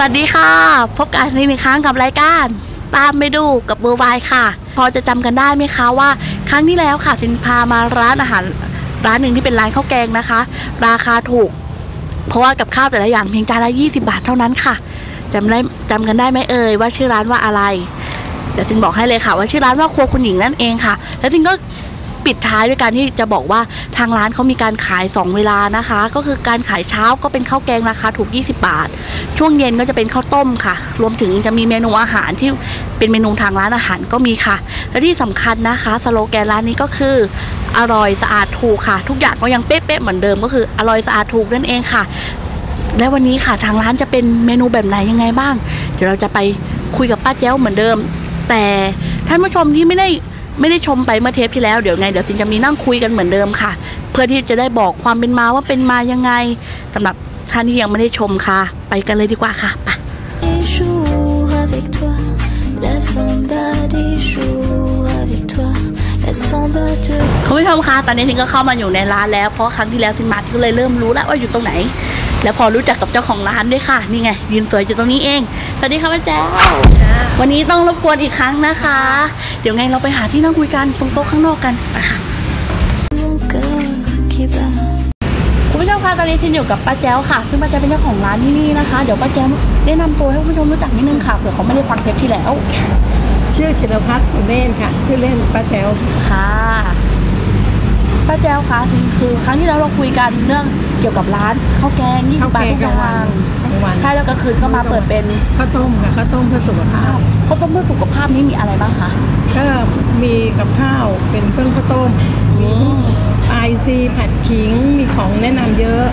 สวัสดีค่ะ พบกันอีกหนึ่งครั้งกับรายการ ตามไปดูกับเบอร์ไวน์ค่ะ พอจะจำกันได้ไหมคะว่า ครั้งที่แล้วค่ะสินพามาร้านอาหารร้านหนึ่งที่เป็นร้านข้าวแกงนะคะ ราคาถูก เพราะว่ากับข้าวแต่ละอย่างเพียงจานละ 20 บาทเท่านั้นค่ะจำได้จำกันได้ไหมเอ่ยว่าชื่อร้านว่าอะไรเดี๋ยวซินบอกให้เลยค่ะ ว่าชื่อร้านว่าครัวคุณหญิงนั่นเองค่ะ แล้วซินก็ ปิดท้ายด้วยการที่จะบอกว่าทางร้านเขามีการขาย 2 เวลานะคะ ก็คือการขายเช้าก็เป็นข้าวแกงราคาถูก 20 บาท ช่วงเย็นก็จะเป็นข้าวต้มค่ะ รวมถึงจะมีเมนูอาหารที่เป็นเมนูทางร้านอาหารก็มีค่ะ และที่สำคัญนะคะสโลแกนร้านนี้ก็คืออร่อยสะอาดถูกค่ะ ทุกอย่างก็ยังเป๊ะๆเหมือนเดิมก็คืออร่อยสะอาดถูกนั่นเองค่ะ และวันนี้ค่ะทางร้านจะเป็นเมนูแบบไหนยังไงบ้าง เดี๋ยวเราจะไปคุยกับป้าแจ้วเหมือนเดิม แต่ท่านผู้ชมที่ไม่ได้ ไม่ได้ชมไปเมื่อเทปที่แล้วเดี๋ยวไงเดี๋ยวซินจะมีนั่งคุยกันเหมือนเดิมค่ะ เพื่อที่จะได้บอกความเป็นมาว่าเป็นมายังไงสำหรับท่านที่ยังไม่ได้ชมค่ะ ไปกันเลยดีกว่าค่ะไป Des jours avec toi, la samba des jours avec toi, la samba de คุณผู้ชมคะตอนนี้ซินก็เข้ามาอยู่ในร้านแล้วเพราะครั้งที่แล้วซินมาซินก็เลยเริ่มรู้แล้วว่าอยู่ตรงไหน แล้วพอรู้จักกับเจ้าของร้านด้วยค่ะ นี่ไงยืนสวยอยู่ตรงนี้เอง สวัสดีค่ะป้าแจ้ววันนี้ต้องรบกวนอีกครั้งนะคะ เดี๋ยวไงเราไปหาที่นั่งคุยกันตรงโต๊ะข้างนอกกันไปค่ะ mon cœur qui bat. คุณผู้ชมคะตอนนี้ซินอยู่กับป้าแจ้วค่ะ ซึ่งป้าแจ้วเป็นเจ้าของร้านที่นี่นะคะ เดี๋ยวป้าแจ้วแนะนำตัวให้คุณผู้ชมรู้จักนิดนึงค่ะเผื่อเขาไม่ได้ฟังเทปที่แล้ว ชื่อธิรพัฒน์สุเมนค่ะ ชื่อเล่นป้าแจ๋วค่ะ ป้าแจ้วคะคือครั้งที่แล้วเราคุยกันเรื่องเกี่ยวกับร้านข้าวแกงยี่สิข้าวบบาทแกงทุกกลางวันอย่างกลางวันใช่แล้วก็คืนก็มาเปิดเป็นข้าวต้มค่ะข้าวต้มเพื่อสุขภาพข้าวต้มเพื่อสุขภาพนี้มีอะไรบ้างคะก็มีกับข้าวเป็นเครื่องข้าวต้มมีไอซีผัดขิงมีของแนะนำเยอะ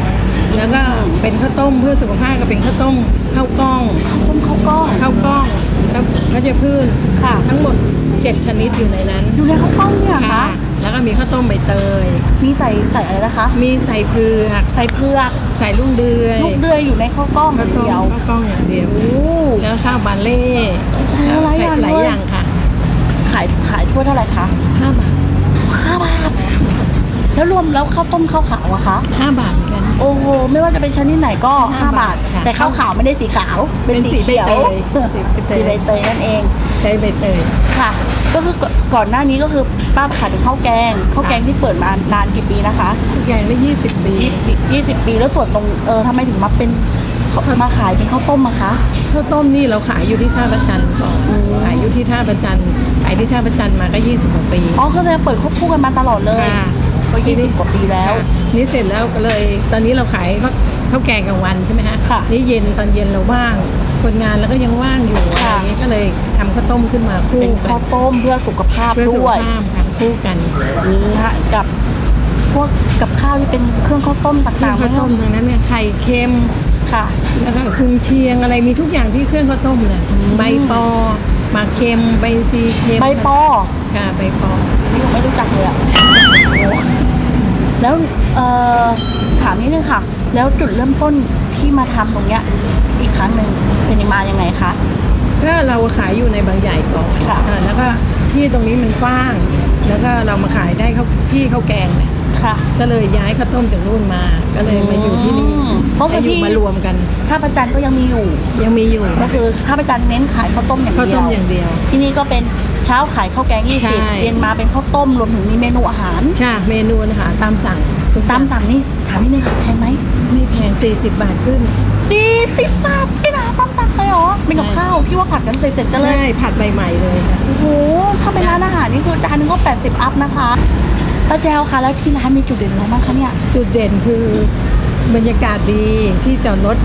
แล้วก็เป็นข้าวต้มเพื่อสุขภาพก็เป็นข้าวต้มข้าวกล้องข้าวต้มข้าวกล้องข้าวกล้องแล้วก็จะพืชค่ะ ทั้งหมดเจ็ดชนิดอยู่ในนั้นอยู่ในข้าวกล้องเนี่ยเหรอคะแล้ว ก็มีข้าวต้มใบเตย มีใส่ใส่อะไรนะคะ มีใส่เผือก ใส่เผือกใส่ลูกเดือยลูกเดือยอยู่ในข้าวกล้องอข้าวย่างต้มเดียวข้าวกล้องอย่างเดียวโอ้แล้วข้าวบาเล่หลายอย่างหลายเลยอย่างค่ะ ขายขายทั่วเท่าไหร่คะห้าบาทห้าบาท แล้วรวมแล้วข้าวต้มข้าวขาวอะคะห้าบาทเหมือนกัน โอ้โห ไม่ว่าจะเป็นชนิดไหนก็ห้า5บาบาททค่ะแต่ข้าวขาวไม่ได้สีขาว เป็นสีใบขียวเตยสีใบเตสียใบเตยนั่นเอง ใช้ใบเตยค่ะ ก็คือก่อนก่อนหน้านี้ก็คือป้าขายเป็นข้าวแกงข้าวแกงที่เปิดมานานกี่ปีนะคะทุกอย่างได้ยี่สิบปียี่สิบปีแล้วส่วนตรงเออทำไมถึงมาเป็นมาขายเป็นข้าวต้มอะคะข้าวต้มนี่เราขายอยู่ที่ท่าประจันก่อนขายอยู่ที่ท่าประจันขายที่ท่าประจันมาก็ยี่สิบกว่าปีอ๋อก็เลยเปิดควบคู่กันมาตลอดเลยค่ะก็ยี่สิบกว่าปีแล้วค่ะนี่เสร็จแล้วก็เลย ตอนนี้เราขายข้าวข้าวแกงกลางวันใช่ไหมฮะค่ะนี่เย็นตอนเย็นเราว่าง คนงานเราก็ยังว่างอยู่อะไรค่ะอย่างนี้ก็เลยทำข้าวต้มขึ้นมาคู่เป็นกัข้าวนต้มเพื่อสุขภาพเพื่อสุด้ขวยภาพค่ะคู่กันนี่ฮะกับพวกกับข้าวที่เป็นเครื่องข้าวต้มเครื่ต่าองงๆข้าวต้มทางนั้นเนี่ยไข่เค็ม ค่ะ แล้วก็กุนเชียงอะไรมีทุกอย่างที่เครื่องข้าวต้มเนี่ยใบปอหมากเค็มใบซีเค็มใบปอค่ะใบปอนี่ผมไม่รู้จักเลยอะแล้วเอ่อถามนิดนึงค่ะ แล้วจุดเริ่มต้น ที่มาทำตรงเนี้ยอีกครั้งหนึ่งเป็นมายังไงคะก็เราขายอยู่ในบางใหญ่ก่อนค่ะอ่าแล้วก็ที่ตรงนี้มันกว้าง แล้วก็เรามาขายได้ข้าวที่ข้าวแกงเนี่ยค่ะก็เลยย้ายข้าวต้มจากนู่นมา ก็เลยมาอยู่ที่นี่อืมก็คือมาอยู่ที่มารวมกันท่าประจันก็ยังมีอยู่ ยังมีอยู่ ก็คือท่าประจันเน้นขายข้าวต้มอย่างข้าวเดียต้วมอย่างเดียว ที่นี่ก็เป็นเช้าขายข้าวแกงยี่ใช่สิบเย็นมาเป็นข้าวต้มรวมถึงมีเมนูอาหารใช่เมนูอาหารตามสั่งทุกอย่ตามสั่งนี่ถามนิดนึงค่ะแพงไหมไม่ แพง40 บาทขึ้นสี่สิบบาทที่ร้านตามสั่งเลยเหรอเป็นกับข้าวที่ว่าผัดกันเสร็จๆกันเลย ใช่ผัดใหม่ๆเลยโอ้โหถ้าเป็นร้านอาหารนี่คือจานหนึงก็ 80 อัพนะคะป้าแจวคะแล้วที่ร้านมีจุดเด่นอะไรบ้างคะเนี่ยจุดเด่นคือบรรยากาศดีที่จอดรถ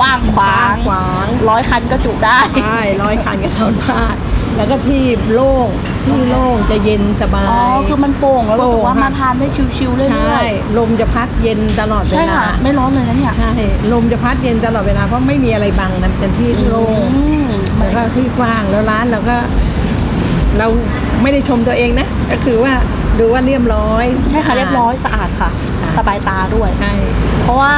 ว่างขวางขวางร้อยคันก็จุได้ใช่ร้อยคันกับเขาได้ แล้วก็ที่โล่งที่โล่งจะเย็นสบาอ๋อยคือมันโปร่งแล้วรู้สึกว่าโปร่งค่ะมาทานได้ชิวๆเรื่ใช่อยลมจะพัดเย็นตลอดๆเวใช่ลาค่ะไม่ร้อนเลยนะเนี่ยใช่ลมจะพัดเย็นตลอดเวลาเพราะไม่มีอะไรบังนะเป็นที่โล่งอืมแล้วก็ที่กว้างแล้วร้านเราก็ เราไม่ได้ชมตัวเองนะ ก็คือว่าดูว่าเรียบร้อยใช่ค่ะเรียบร้อยสะอาดค่ะ สบายตาด้วยใช่เพราะว่า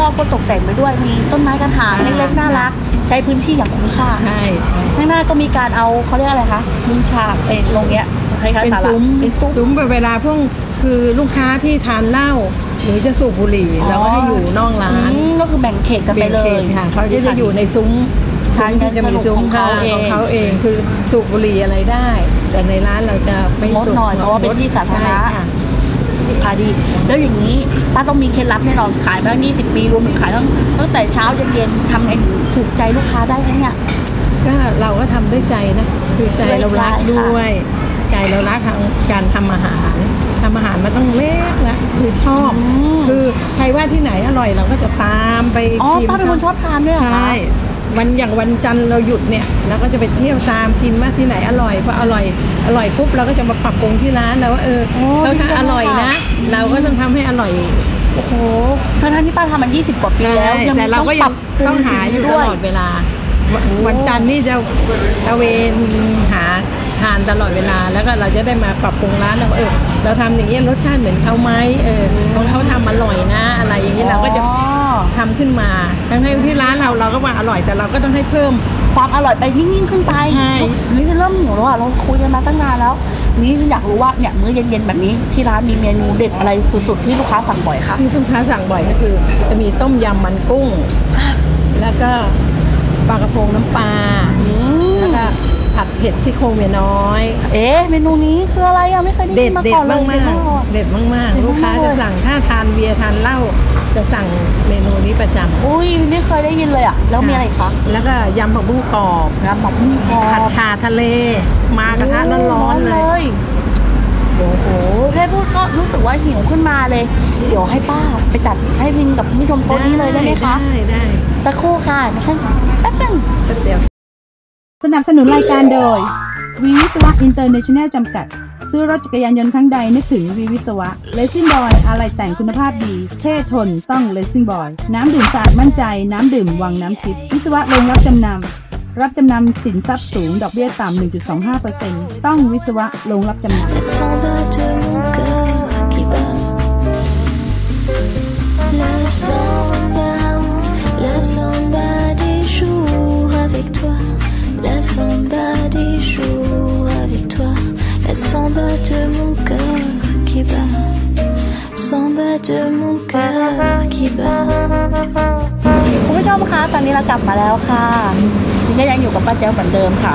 รอบๆก็ตกแต่งไปด้วยมีต้นไม้กระถางค่ะเล็กๆน่ารักใช้พื้นที่อย่างคุ้มค่าใช่ใช่ข้างหน้าก็มีการเอาเขาเรียกอะไรคะมุ้งฉากเองลงเนี้ยคล้ายๆเป็นศาลาซุ้มเป็นซุ้ม ซุ้มเวลาพวกคือลูกค้าที่ทานเหล้าหรือจะสูบบุหรี่อ๋อ เราก็ให้อยู่นอกร้านอืมก็คือแบ่งเขตกันไปเลขย ตค่ะเขาจะจะอยู่ในซุ้มทานกันซุ้มที่จะมีซุ้มของเขาค่ะเอง ของเขาเองคือสูบบุหรี่อะไรได้ แต่ในร้านเราจะไม่งดสูบหน่อยเพราะว่าเป็นที่สาธารณะใช่ค่ะขายดี แล้วอย่างนี้ป้าต้องมีเคล็ดลับแน่นอนขายมาตั้ง20ปีรวมถึงขายตั้งตั้งแต่เช้าเย็นๆทำไงถึงถูกใจลูกค้าได้ไหมเนี่ยก็เราก็ทำด้วยใจนะคือใจเรารักด้วยใจค่ะด้วยใจเรารักทางการทำอาหารทำอาหารมันต้องเล็กนะคือชอบ คือใครว่าที่ไหนอร่อยเราก็จะตามไปอ๋อชิมป้าเป็นคนชอบทานด้วยเหรอคะใช่ วันอย่างวันจันทร์เราหยุดเนี่ยเราก็จะไปเที่ยวตามกินว่าที่ไหนอร่อยพออร่อยอร่อยปุ๊บเราก็จะมาปรับปรุงที่ร้านแล้วว่าเออโอ้เราดีจัถ้างอร่อยนะค่ะเราก็ต้องทำให้อร่อย โอ้โหทั้งๆที่ป้าทำมา 20 กว่าปีแล้วใช่ยังแต่เราก็ปยัรังบปรุต้องหาอยู่ตด้วยลอดเวลาวันวันจันทร์นี่จะตะเวนหาทานตลอดเวลา แล้วก็เราจะได้มาปรับปรุงร้านเราเออเราทำอย่างนี้ยรสชาติเหมือนเขาไหมเออของเขาทำอร่อยนะ อะไรอย่างนี้เราก็จะ อ๋อทำขึ้นมาทั้งให้ที่ร้านเราเราก็ว่าอร่อยแต่เราก็ต้องให้เพิ่ม ความอร่อยไปยิ่งๆขึ้นไปใช่นี่จะเริ่มหิวแล้วอะเราคุยกันมาตั้งนานแล้ว นี่อยากรู้ว่าเนี่ยมื้อเย็นๆแบบนี้ที่ร้านมีเมนูเด็ดอะไรสุดๆที่ลูกค้าสั่งบ่อยคะที่ลูกค้าสั่งบ่อยก็คือ จะมีต้มยำมันกุ้ง แล้วก็ปลากระพงน้ำปลาอืมแล้วก็ผัดเผ็ดซี่โครงเมียน้อย เอ๊ะเมนูนี้คืออะไรอะไม่เคยได้เด็ยิดนมาเด็ก่ดอนเลยมากเด็ดมากๆเด็ดมากเด็ดมากๆลูกค้าเลยจะสั่งถ้าทานเบียร์ทานเหล้า จะสั่งเมนูนี้ประจำอุ้ยไม่เคยได้ยินเลยอะ แล้วมีอะไรอีกคะ แล้วก็ยำผักบุ้งกรอบน้ำหมักหมูกรอบผัดชาทะเล มากระทะร้อนๆเลยยโอ้โหแค่พูดก็รู้สึกว่าหิวขึ้นมาเลย เดี๋ยวให้ป้าไปจัดให้วินกับคุณผู้ชมโต๊ะนี้เลยได้ไหมคะ ได้ได้สักครู่ค่ะนะคะแป๊บหนึงแป๊บเดียวสนับสนุนรายการโดยวีวิศวะอินเตอร์เนชั่นแนลจำกัด ซื้อรถจักรยานยนต์ครั้งใดนึกถึงวีวิศวะเลซิ่งบอยอะไรแต่งคุณภาพดี เท่ทนต้องเลซิ่งบอยน้ำดื่มสะอาดมั่นใจ น้ำดื่มวังน้ำทิพย์วิศวะลงรับจำนำรับจำนำสินทรัพย์สูง ดอกเบี้ยต่ำ1.25%ต้องวิศวะลงรับจำนำ La samba de mon La samba de mon cœur qui bat. Samba de mon cœur qui bat. คุณผู้ชมคะตอนนี้เรากลับมาแล้วค่ะนี่ก็ยังอยู่กับป้าแจ้วเหมือนเดิมค่ะ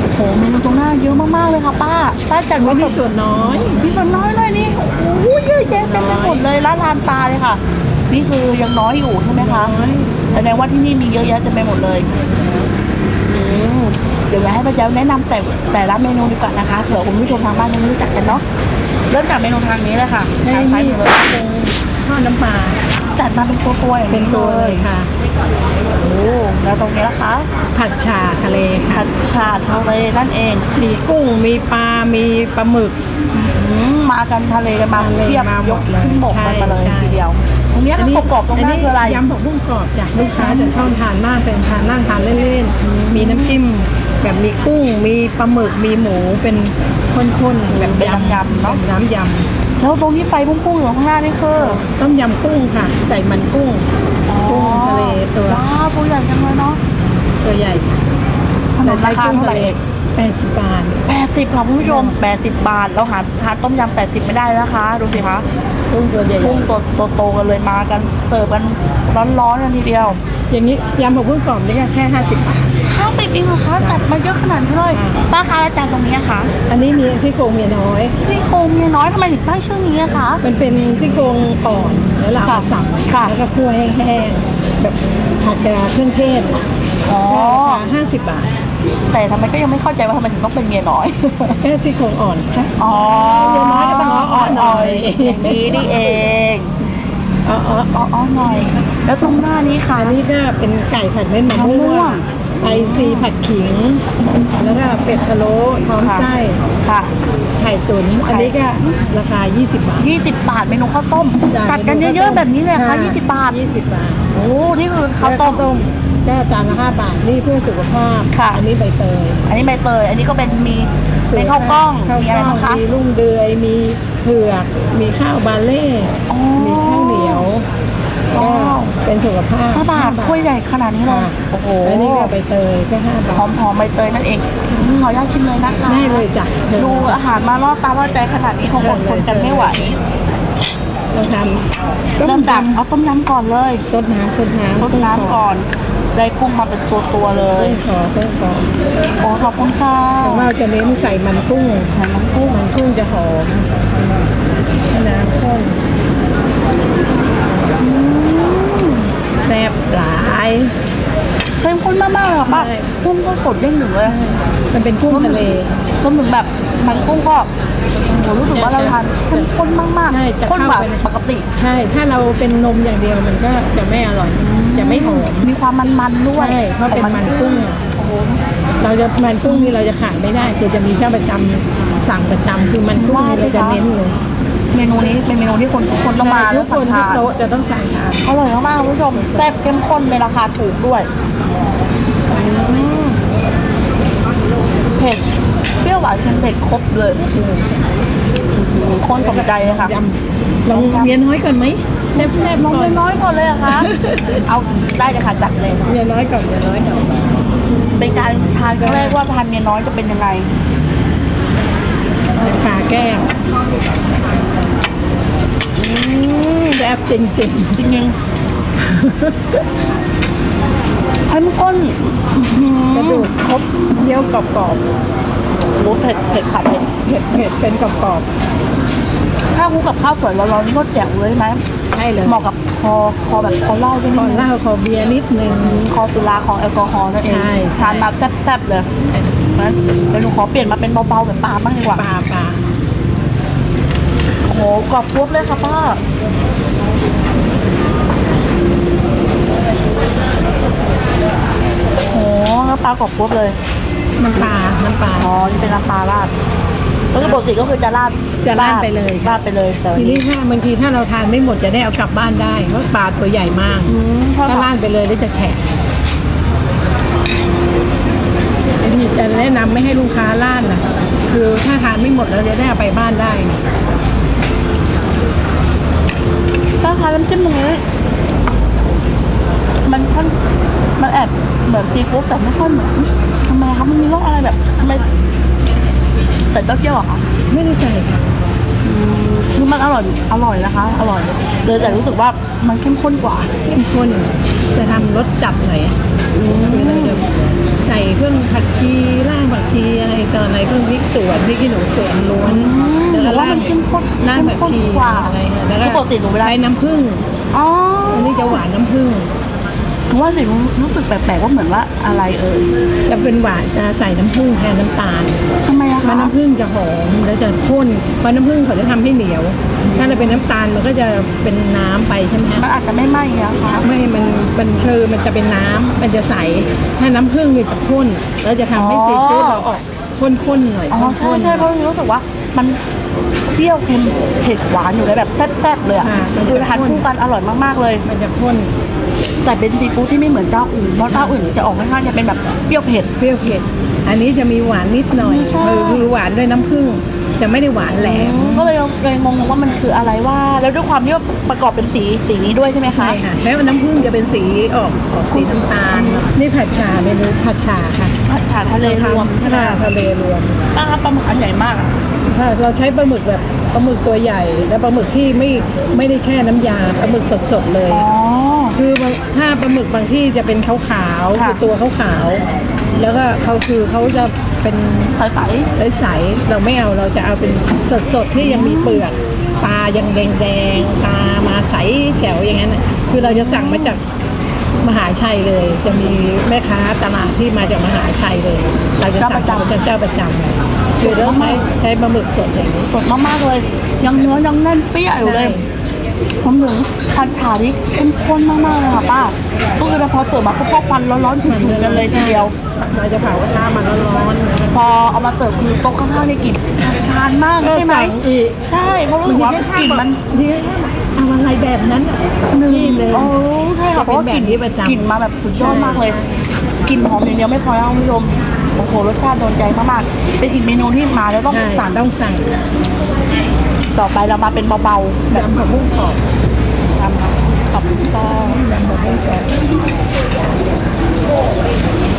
โอ้โหเมนูตรงหน้าเยอะมากๆเลยค่ะป้าป้าจัดว่าไว้มีแบบส่วนน้อย มีส่วนน้อยเลยนี่โอ้โหเยอะแยะเต็มไปหมดเลยละลานตาเลยค่ะ นี่คือยังน้อยอยู่ใช่ไหมคะน้อยแสดงว่าที่นี่มีเยอะแยะเต็มไปหมดเลยอืม เดี๋ยวอยากให้ป้าแจ้วแนะนำแต่แต่ละเมนูดีกว่านะคะเผื่อคุณผู้ชมทางบ้านยังไม่รู้จักกันเนาะเริ่มจากเมนูทางนี้เลยค่ะให้ทางซ้ายนี่มือเลยทอดน้ำปลาจัดมาเป็นตัวๆอย่างเป็นนี้ตัวเลยค่ะโอ้แล้วตรงนี้นะคะ ผัดชาทะเลค่ะผัดชาทะเลนั่นเอง มีกุ้งมีปลา มีปลาหมึกอืมมากันทะเลกันมาทะเลเทียบมาหมยดกเลยขึ้นบกกันมาเลยใช่ทีเดียวตรงเนี้ยข้าวกรอบๆตรงหน้าคืออะไรยำผักบุ้งกรอบจ้ะลูกค้าจะชอบทานมากเป็นทานนั่งทานเล่นๆมีน้ำจิ้ม แบบมีกุ้ง มีปลาหมึก มีหมูเป็นข้นๆแบบเป็นยำยำๆเนอะน้ำยแล้วตรงที่ไฟพุ่งๆอยู่ข้างหน้านี่คือำต้มยำกุ้งค่ะ ใส่มันกุ้งกุ้งทะเลตัวว้าวตัวใหญ่จังเลยเนาะตัวใหญ่ขนมราคาเท่าไหร่เองแปดสิบบาทแปดสิบค่ะคุณผู้ชมแปดสิบบาท เราหาทานต้มยำแปดสิบไม่ได้นะคะ ดูสิคะกุ้งตัวใหญ่กุ้งตัวโตๆกันเลยมากันเสิร์ฟกันร้อนๆกันทีเดียวๆอย่างนี้ยำผักบุ้งกรอบนี่ก็แค่ห้าสิบบาทห้า สิบเองเหรอคะจัดมาเยอะขนาดนี้เลยป้าคะแล้วจานตรงนี้อะคะอันนี้มีซี่โครงเมียน้อย ซี่โครงเมียน้อยทำไมถึงตั้งชื่อนี้อะคะ มันเป็นซี่โครงอ่อนแล้วเราเอามาสับค่ะ แล้วก็คั่วแห้งๆแบบผัดกับเครื่องเทศอ๋อก็ราคาห้าสิบบาทแต่ทำไมก็ยังไม่เข้าใจว่าทำไมถึงต้องเป็นเมียน้อย แค่ซี่โครงอ่อนค่ะ อ๋อเมียน้อยก็ต้องอ้อนๆหน่อยอย่างนี้นี่เองอ๋ออ๋ออ๋ออ๋อหน่อย แล้วตรงหน้านี้ค่ะ อันนี้ก็เป็นไก่ผัดเม็ดมะม่มะม่ววงง ไอซีผัดขิง แล้วก็เป็ดพะโล้พร้อมค่ะไส้ค่ะ ไข่ตุ๋นอันนี้ก็ราคา 20 บาท 20 บาทเมนูข้าวต้มจ้ะตัดกันเยอะๆแบบนี้เลยเหรอค่ะ20 บาท 20 บาทโอ้นี่คือข้าวแล้วต้ข้ามวต้มก็จานละ5บาทนี่เพื่อสุขภาพค่ะ อันนี้ใบเตยอันนี้ใบเตย อันนี้ก็เป็นมีเป็นข้าวกล้องข้าวมีกอะไรล้องบ้างคะ มีลุ่งเดือยมีเผือก มีข้าวบาเล่ อ๋อมีข้าวเหนียว ก็เป็นสุขภาพห้าบาทถ้วยใหญ่ขนาดนี้เลยค่ะโอ้โหแล้วนี่ก็ใบเตยแค่ห้าบาทหอมหอมๆใบเตยนั่นเองอืมขออนุญาตชิมเลยนะคะได้เลยจ้ะเชิญดูอาหารมาล่อตาล่อใจขนาดนี้คงอดทนกันไม่ไหวเราทำต้เริ่มมจากยำเอาต้มยำก่อนเลยซดน้ำซดน้ำรดน้ำก่อนได้กุ้งมาเป็นตัวตัวๆเลเพิ่ยมขอเพิ่มขอโอ้ขอบคุณค่ะแต่ว่าจะเน้นใส่มันกุ้งใส่น้ำกุ้งมันกุ้งจะหอมน้ำข้นแซ่บหลายเข้มข้นมากๆเลยค่ะป้าใช่กุ้งก็สดเด้งหนึ่งเลยมันเป็นกุ้งทะเลรวมถึงแบบมันกุ้งก็โหรู้สึกว่าเราทานเข้มข้นมากใช่จะๆข้นกว่าเข้าไปปกติ ใช่ ถ้าเราเป็นนมอย่างเดียวมันก็จะไม่อร่อย จะไม่หอม มีความมันๆด้วย ใช่ เพราะเป็นมันกุ้งโอ้โหเราจะมันกุ้งนี่เราจะขายไม่ได้ คือจะมีเจ้าประจำสั่งประจำคือมันกุ้งนี่เราจะเน้นเลย เมนูนี้เป็นเมนูที่คนทุกคนต้องมาใช่ทุกคนแล้วทุกทานโต๊ะจะต้องสั่งทานอร่อยมากๆคุณผู้ชมแซ่บเข้มข้นในราคาถูกด้วยอืมเผ็ดเปรี้ยวหวานเค็มเผ็ดครบเลยคนสนใจเลยค่ะยำลองเมียน้อยก่อนไหมแซ่บแซ่บน้องก่อนน้อยๆก่อนเลยเหรอะคะเอาได้เลยค่ะจัดเลยเมียน้อยก่อนเมียน้อยก่อนเป็นการทานครั้งแรกว่าทานเมียน้อยจะเป็นยังไงฝาแก้วอืม แซ่บจริงจริงจริงๆเข้มข้นๆกระดูกครบเยี่ยวกรอบกรอบโอ้เผ็ดเผ็ดค่ะเผ็ดๆเผ็ดเผ็ดเป็นกรอบกรอบข้าวคลุกกับข้าวสวยร้อนๆนี่ก็แจ๋วเลยไหมๆใช่เลยเหมาะกับคอคอแบบคอเหล้าด้วยขอนะเหล้าขอเบียร์นิดนึงคอตุลาของแอลกอฮอล์นั่นเองใช่ใช่ทานมาแซ่บๆเลยนะเดี๋ยวหนูขอเปลี่ยนมาเป็นเบาๆแบบปลาบ้างดีกว่าปลาปลาโอ้โหกรอบปุ๊บเลยค่ะป้า โอ้โหแล้วปลากรอบปุ๊บเลย น้ำปลา น้ำปลา อ๋อ นี่เป็นน้ำปลาราดก็คือปกติก็คือจะราดจะราดไปเลยราดไปเลยแต่วันทีนี้นี้ถ้าบางทีถ้าเราทานไม่หมดจะได้เอากลับบ้านได้เพราะปลาตัวใหญ่มากอืมเท่าก็กับราดไปเลยแล้วจะแฉะไอ้ที่จะแนะนำไม่ให้ลูกค้าราดนะคือถ้าทานไม่หมดแล้วจะได้เอาไปบ้านได้ถ้าทานน้ำจิ้มตรงนี้มันค่อนมัน แอบเหมือนซีฟู้ดแต่ไม่ค่อยเหมือนทำไมคะมันมีรสอะไรแบบทำไมใส่เต้าเจี้ยวเหรอคะไม่ได้ใส่คือมันอร่อยอร่อยนะคะ อร่อยเลยแต่รู้สึกว่ามันเข้มข้นกว่า เข้มข้นจะทำรสจัดหน่อยคือเราจะใส่เครื่องผักชีล่างผักชีอะไรตออะไรเครื่องพริกสวนพริกขี้หนูสวนล้วนแล้วก็หนูว่างมันเข้มข้นล่างผักชีกว่าอะไรค่ะแล้วก็ปกติหนูใช้น้ำผึ้งอ๋ออันนี้จะหวานน้ำผึ้ง ว่าสิรู้สึกแปลกๆว่าเหมือนว่าอะไรเอ่ยจะเป็นหวานจะใส่น้ำผึ้งแทนน้ำตาลทำไมอะเพราะคะน้ำผึ้งจะหอมแล้วจะข้นเพราะน้ำผึ้งเขาจะทำให้เหนียว ถ้าเราเป็นน้ำตาลมันก็จะเป็นน้ำไปใช่ไหมมันคะอาจจะไม่ไหม้อะคะไม่ มัน มันคือมันจะเป็นน้ำ มันจะใส ถ้าน้ำผึ้งเนี่ยจะข้น แล้วจะทำให้ซีฟู้ดเราออกข้นๆหน่อยอ๋อใช่ข้นใช่เพราะรู้สึกว่ามันเปรี้ยวเค็มเผ็ดหวานอยู่เลยแบบแซ่บๆเลยอะคือทานคู่กันอร่อยมากๆเลย มันจะข้น แต่เป็นซีฟู้ดที่ไม่เหมือนเจ้าอื่นเพราะเจ้าอื่นจะออกค่อนข้างจะเป็นแบบเปรี้ยวเผ็ดเปรี้ยวเผ็ดอันนี้จะมีหวานนิดหน่อยใช่คือคือหวานด้วยน้ำผึ้งจะไม่ได้หวานแหลมก็เลยเลยงงว่ามันคืออะไรว่า แล้วด้วยความที่ว่าประกอบเป็นสีสีนี้ด้วยใช่ไหมคะใช่ค่ะแล้วน้ำผึ้งจะเป็นสีออกออกสีน้ำตาลนี่ผัดชาเมนูผัดชาค่ะผัดฉาทะเลรวมใช่ไหมค่ะทะเลรวมป้าครับปลาหมึกอันใหญ่มากอะถ้าเราใช้ปลาหมึกแบบปลาหมึกตัวใหญ่ และปลาหมึกที่ไม่ไม่ได้แช่น้ำยาปลาหมึกสดๆเลยอ๋อ คือบางถ้าปลาหมึกบางที่จะเป็นขาวๆค่ะ คือตัวขาวๆแล้วก็เขาคือเขาจะเป็นใสใสๆเราไม่เอาเราจะเอาเป็นสดๆที่ยังมีเปลือกตายังแดงๆตามาใสแจ๋วอย่างนั้นน่ะคือเราจะสั่งมาจากมหาชัยเลย จะมีแม่ค้าตลาดที่มาจากมหาชัยเลย เราจะสั่งมาจากเจ้าประจำคือต้องใช้ใช้ปลาหมึกสดอย่างนี้ ๆสดมากๆเลย ยังเนื้อยังแน่นเปี้ยอยู่เลย ผมถึงผัดฉาที่เข้มข้นมากๆเลยค่ะป้าก็คือพอเสิร์ฟมาปุ๊บก็ควันร้อนๆฉุนๆกันเลยทีเดียว เราจะเผากระทะมันร้อนพอเอามาเสิร์ฟคือโต๊ะข้างๆในกลิ่นทานมากๆก็ใช่ไหมสั่งอีกใช่เพราะรู้สึกว่ากลิ่นมันทีนี้เอาอะไรแบบนั้นอะนี่เลยโอ้ใช่ค่ะจะเพเป็นราะว่ากลิ่นแบบนี้ประจำกลิ่นมาแบบสุดยอดมากเลยกลิ่นหอมอย่างเดียวไม่พอแล้วคุณผู้ชมโอ้โหรสชาติโดนใจมากๆเป็นอีกเมนูที่มาแล้วต้องใช่สั่งต้องสั่ง ต่อไปเรามาเป็นเบาๆแบบผักบุ้งกรอบทำขอบคุณป้า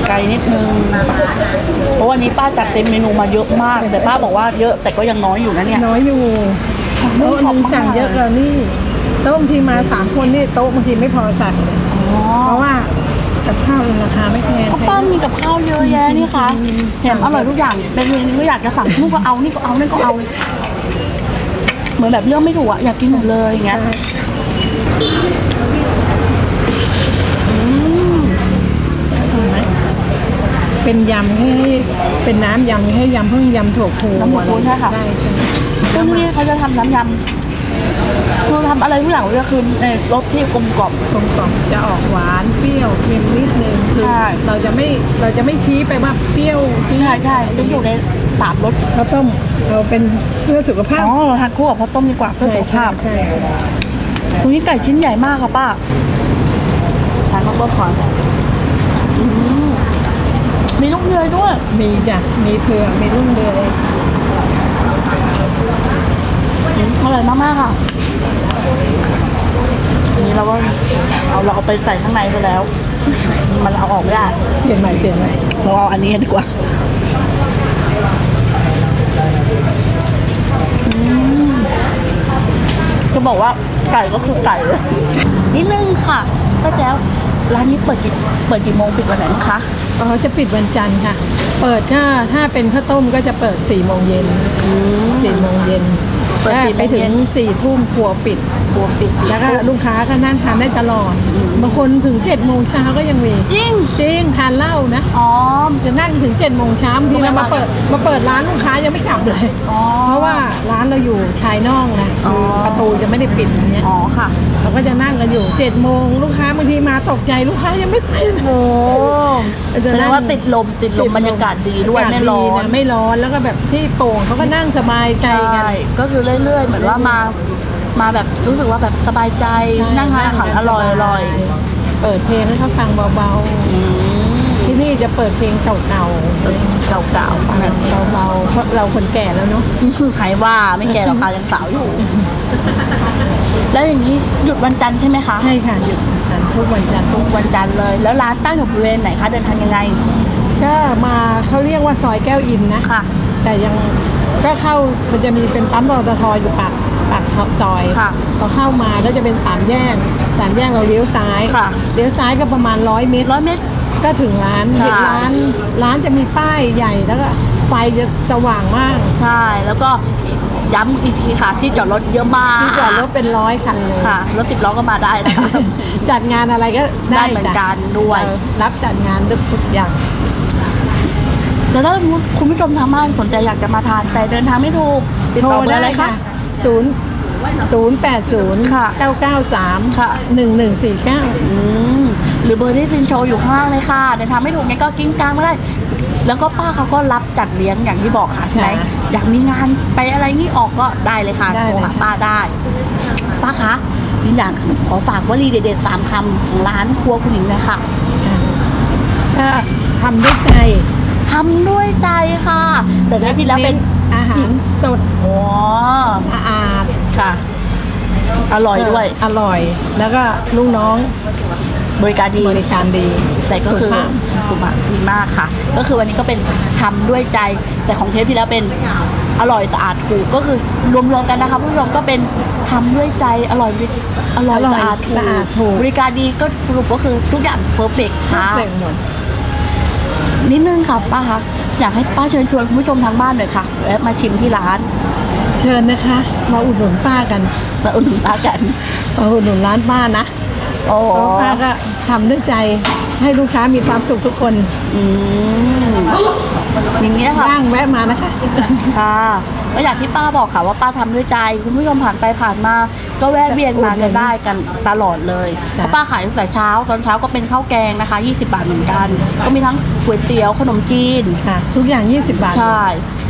ไกลนิดนึงเพราะวันนี้ป้าจัดเต็มเมนูมาเยอะมาก แต่ป้าบอกว่าเยอะแต่ก็ยังน้อยอยู่นะเนี่ยน้อยอยู่โต๊ะหนึ่งสั่งเยอะกว่านี่โต๊ะบางทีมาสามคนนี่โต๊ะบางทีไม่พอสั่งเลยอ๋อเพราะว่ากับข้าวราคาไม่แพงก็ป้ามีกับข้าวเยอะแยะนี่ค่ะแถมอร่อยทุกอย่างเป็นเมนูก็อยากจะสั่งนู่นก็เอานี่ก็เอานั่นก็เอา เหมือนแบบเลือกไม่ถูกอะอยากกินหมดเลยอย่างเงี้ยเป็นยำให้เป็นน้ำยำให้ยำเพิ่งยำถั่วพูน้ำถั่วพูใช่ค่ะใช่ใช่ซึ่งที่นี่เขาจะทำน้ำยำคือทำอะไรทุกอย่างก็คือในรสที่กลมกล่อม กลมกล่อมจะออกหวานเปรี้ยวเค็มนิดนึงคือใช่ เราจะไม่เราจะไม่ชี้ไปว่าเปรี้ยวชี้ใช่ใช่จะอยู่ใน สามรสข้าวต้มเราเป็นเพื่อสุขภาพ อ๋อเราทานคู่กับข้าวต้มดีกว่าเพื่อสุขภาพใช่ใช่ใช่ตรงนี้ไก่ชิ้นใหญ่มากค่ะป้าทานข้าวต้มก่อนอืมมีลูกเนยด้วย มีจ้ะ มีเผือกมีรุ่งเรืองอืมอร่อยมากๆค่ะอันนี้เราก็เอาเราเอาไปใส่ข้างในไปแล้ว มันเอาออกไม่ได้ เปลี่ยนใหม่เปลี่ยนใหม่เราเอาอันนี้ดีกว่าอืม จะบอกว่าไก่ก็คือไก่เลยนิดนึงค่ะป้าแจ้วร้านนี้เปิดกี่เปิดกี่โมงปิดวันไหนบ้างคะอ๋อจะปิดวันจันทร์ค่ะ เปิดถ้าถ้าเป็นข้าวต้มก็จะเปิด4ี่โมงเย็นสี่โมงเย็นเปิดถ้า4โมงไปถึเย็งนสี่ทุ่มครัวปิด บวมปิดสี่แล้วก็ทุ่มลูกค้าก็นั่งทานได้ตลอดบางคนถึง7จ็ดโมงเช้าก็ยังมีจริงจริงทานเหล้านะอ๋อจะนั่งถึง7จ็ดโมงเช้าบางทีเรามาเปิดมาเปิดร้านลูกค้ายังไม่กลับเลยอ๋อเพราะว่าร้านเราอยู่ชายนอกนะอ๋อคือประตูจะไม่ได้ปิดอย่างเงี้ยอ๋อค่ะเราก็จะนั่งกันอยู่7จ็ดโมงลูกค้าบางทีมาตกใจลูกค้ายังไม่ไปเลยโอ้จะแสดนั่งงว่าติดลมติดลมบรรยากาศดีด้วยอากาศไม่ร้อนนะไม่ร้อนแล้วก็แบบที่โป่งเขาก็นั่งสบายใจใช่กันก็คือเรื่อยๆเหมือนว่ามา มาแบบรู้สึกว่าแบบสบายใจนั่งทานอาหารอร่อยอร่อยเปิดเพลงให้เขาฟังเบาๆที่นี่จะเปิดเพลงเก่าเก่าๆฟังเบาๆเพราะเราคนแก่แล้วเนาะๆใครว่าไม่แก่หรอกค่ะยังสาวอยู่ แล้วอย่างนี้หยุดวันจันทร์ใช่ไหมคะใช่ค่ะหยุดทานทุกวันจันทร์ทุกวันจันทร์เลย แล้วร้านตั้งอยู่บริเวณไหนคะเดินทางยังไง ก็มาเขาเรียกว่าซอยแก้วอินนะค่ะ แต่ยังก็เข้ามันจะมีเป็นปั๊มปตทอยู่ปาก ปากซอยค่ะพอเข้ามาก็จะเป็นสามแยกสามแยกเราเลี้ยวซ้ายค่ะเลี้ยวซ้ายก็ประมาณร้อยเมตรร้อยเมตร ก็ถึงร้านใช่ เห็นร้านร้านจะมีป้ายใหญ่แล้วก็ไฟจะสว่างมากใช่ แล้วก็ย้ำอีกทีค่ะ ที่จอดรถเยอะมากที่จอดรถเป็นร้อยคันเลย ค่ะ รถสิบล้อก็มาได้นะคะ จัดงานอะไรก็ได้ได้เหมือนจ้ะกันด้วยเออรับจัดงานทุกอย่าง แล้วถ้าคุณผู้ชมทางบ้านสนใจอยากจะมาทาน แต่เดินทางไม่ถูกติดต่อเบอร์อะไรคะศูนย์ ศูนย์แปดศูนย์ค่ะเก้าเก้าสามค่ะหนึ่งหนึ่งสี่เก้าอืมหรือเบอร์ที่ซินโชว์อยู่ข้างล่างเลยค่ะเดินทางไม่ถูกไงก็กิ้งกลางไม่ได้ แล้วก็ป้าเขาก็รับจัดเลี้ยงอย่างที่บอกค่ะใช่ไหมอยากมีงานไปอะไรนี่ออกก็ได้เลยค่ะโทรหาป้าได้ ป้าคะนี่อยากขอฝากวลีเด็ดๆสามคำของร้านครัวคุณหญิงเลยค่ะก็ทำด้วยใจทำด้วยใจค่ะ แต่ถ้าพี่แล้วเป็นอาหารสดอ๋อสะอาด ค่ะ อร่อยด้วย อร่อย แล้วก็ลูกน้องบริการดี บริการดี แต่ก็คือสุภาพสุภาพดีมากค่ะ ก็คือวันนี้ก็เป็นทำด้วยใจ แต่ของเทปที่แล้วเป็นอร่อยสะอาดถูกก็คือรวมๆกันนะคะผู้ชมก็เป็นทำด้วยใจอร่อยอร่อยอร่อยสะอาดถูกสะอาดถูกบริการดีก็สรุปก็คือทุกอย่างเพอร์เฟกค่ะเสร็จหมดนิดนึงค่ะป้าคะอยากให้ป้าเชิญชวนคุณผู้ชมทางบ้านหน่อยค่ะแวะมาชิมที่ร้าน เชิญนะคะ มาอุดหนุนป้ากันมาอุดหนุนป้ากันมาอุดหนุนร้านป้านะโอ้เพราะป้าก็ทำด้วยใจให้ลูกค้ามีความสุขทุกคนอืมอย่างนี้ยค่ะว่างแวะมานะคะค่ะก็อย่างที่ป้าบอกค่ะว่าป้าทำด้วยใจ คุณผู้ชมผ่านไปผ่านมา ก็แวะเวียนมากันได้กันตลอดเลยเพจ้ะราะป้าขายตั้งแต่เช้าตอนเช้าก็เป็นข้าวแกงนะคะ 20 บาทเหมือนกัน ก็มีทั้งก๋วยเตี๋ยวขนมจีนค่ะทุกอย่าง 20 บาทใช่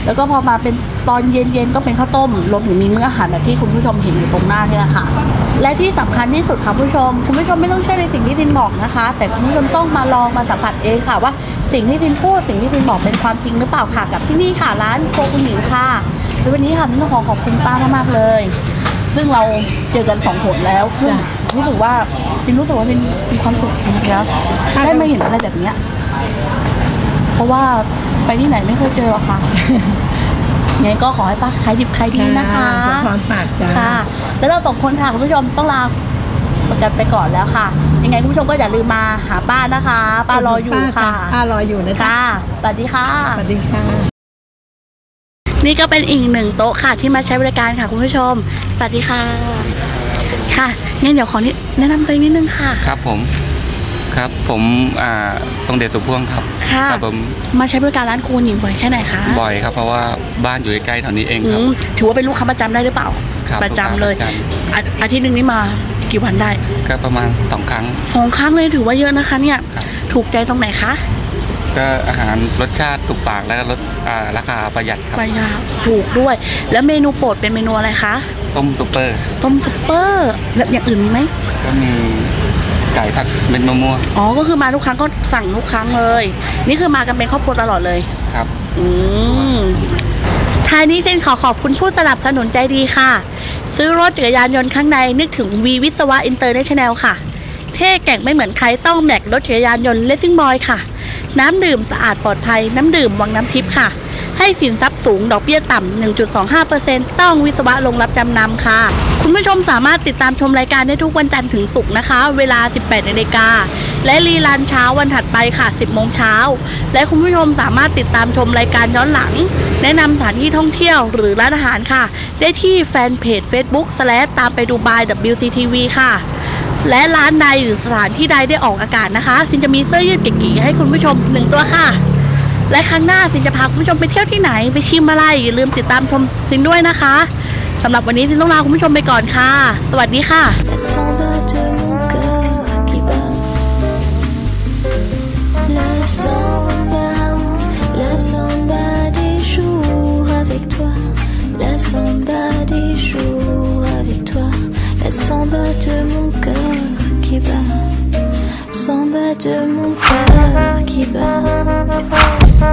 แล้วก็พอมาเป็นตอนเย็นๆก็เป็นข้าวต้มรวมถึงมีมื้ออาหารแบบที่คุณผู้ชมเห็นอยู่ตรงหน้านี่แหละค่ะและที่สำคัญที่สุดค่ะผู้ชม คุณผู้ชมไม่ต้องเชื่อในสิ่งที่ทินบอกนะคะ แต่คุณผู้ชมต้องมาลองมาสัมผัสเองค่ะว่าสิ่งที่ทินพูดสิ่งที่ทินบอกเป็นความจริงหรือเปล่าค่ะ กับที่นี่ค่ะร้านโคคุณหญิงค่ะและวันนี้ค่ะทินต้องขอขอบคุณป้ามากๆเลย ซึ่งเราเจอกันสองหนแล้วซึ่งจ้ะรู้สึกว่าพิมรู้สึกว่าพิมมีความสุขจริงๆแล้วได้มาเห็นอะไรแบบเนี้ยเพราะว่า ไปที่ไหนไม่เคยเจอหรอกค่ะไงก็ขอให้ป้าขายดิบขายดีนะคะสมพรปากจ้าค่ะ แล้วเราสองคนค่ะคุณผู้ชมต้องลากันไปก่อนแล้วค่ะ ยังไงคุณผู้ชมก็อย่าลืมมาหาป้านะคะ ป้ารออยู่ป้าค่ะจ้ป้ารออยู่นะจ๊ะค่ะสวัสดีค่ะ สวัสดีค่ะ นี่ก็เป็นอีกหนึ่งโต๊ะค่ะที่มาใช้บริการค่ะคุณผู้ชม สวัสดีค่ะ ค่ะงั้นเดี๋ยวขอนิแนะนำตัวเองนิดนึงค่ะ ครับผม ครับ ผมอ่าทรงเดชสุพ่วงครับค่ะ ครับผมมาใช้บริการร้านครูหญิงบ่อยแค่ไหนคะบ่อยครับเพราะว่าบ้านอยู่ใกล้ๆแถวนี้เองอืครับ มถือว่าเป็นลูกค้าประจำได้หรือเปล่า ครับประจำเลย ลูกค้าประจอาอาทิตย์หนึ่งนี่มากี่วันได้ก็ประมาณสองครั้ง สองครั้งเลยถือว่าเยอะนะคะเนี่ย ครับ ถูกใจตรงไหนคะก็อาหารรสชาติถูกปากแล้วก็รสอ่าราคาประหยัดครับปลายาวถูกด้วย แล้วเมนูโปรดเป็นเมนูอะไรคะ ต้มซุปเปอร์ต้มซุปเปอร์ แล้วอย่างอื่นมีไหมก็มี ไก่ผัดเม็ดมะม่วงอ๋อ ก็คือมาทุกครั้งก็สั่งทุกครั้งเลย นี่คือมากันเป็นครอบครัวตลอดเลย ครับ อืมท้ายนี้เซนขอขอบคุณผู้สนับสนุนใจดีค่ะ ซื้อรถจักรยานยนต์ข้างในนึกถึงวีวิศวะอินเตอร์เนชั่นแนลค่ะ เท่แก่งไม่เหมือนใครต้องแม็กรถจักรยานยนต์เลสซิ่งบอยค่ะ น้ำดื่มสะอาดปลอดภัยน้ำดื่มวังน้ำทิพย์ค่ะ ให้สินทรัพย์สูง ดอกเบี้ยต่ำ 1.25%ต้องวิศวะลงรับจำนำค่ะ คุณผู้ชมสามารถติดตามชมรายการได้ทุกวันจันทร์ถึงศุกร์นะคะ เวลา 18นาฬิกาและรีลันเช้าวันถัดไปค่ะ 10 โมงเช้า และคุณผู้ชมสามารถติดตามชมรายการย้อนหลัง แนะนำสถานที่ท่องเที่ยวหรือร้านอาหารค่ะ ได้ที่แฟนเพจ Facebook ตามไปดูบาย WCTV ค่ะ และร้านใดหรือสถานที่ใดได้ออกอากาศนะคะ ซินจะมีเสื้อยืดเก๋ๆให้คุณผู้ชมหนึ่งตัวค่ะ และครั้งหน้าซินจะพาคุณผู้ชมไปเที่ยวที่ไหนไปชิมอะไรอย่าลืมติดตามชมซินด้วยนะคะสำหรับวันนี้ซินต้องลาคุณผู้ชมไปก่อนค่ะ สวัสดีค่ะ La samba de mon cœur qui bat. ส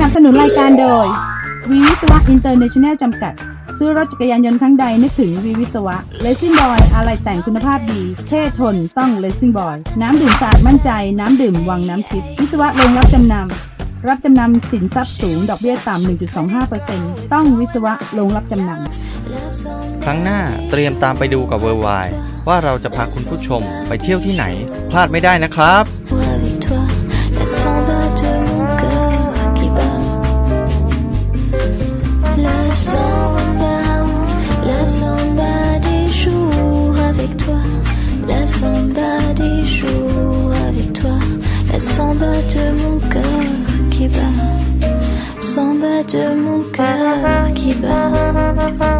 นับสนุนรายการโดย วิศวะอินเตอร์เนชั่นแนลจำกัด ซื้อรถจักรยานยนต์ครั้งใดนึกถึงวีวิศวะเลซิ่งบอยอะไรแต่งคุณภาพดี เท่ทนต้องเลซิ่งบอยน้ำดื่มสะอาดมั่นใจ น้ำดื่มวังน้ำทิพย์วิศวะลงรับจำนำ รับจำนำสินทรัพย์สูง ดอกเบี้ยต่ำ 1.25%ต้องวิศวะลงรับจำนำ ครั้งหน้าเตรียมตามไปดูกับเวอร์ไวว่าเราจะพาคุณผู้ชมไปเที่ยวที่ไหน พลาดไม่ได้นะครับ de mon cœur qui bat.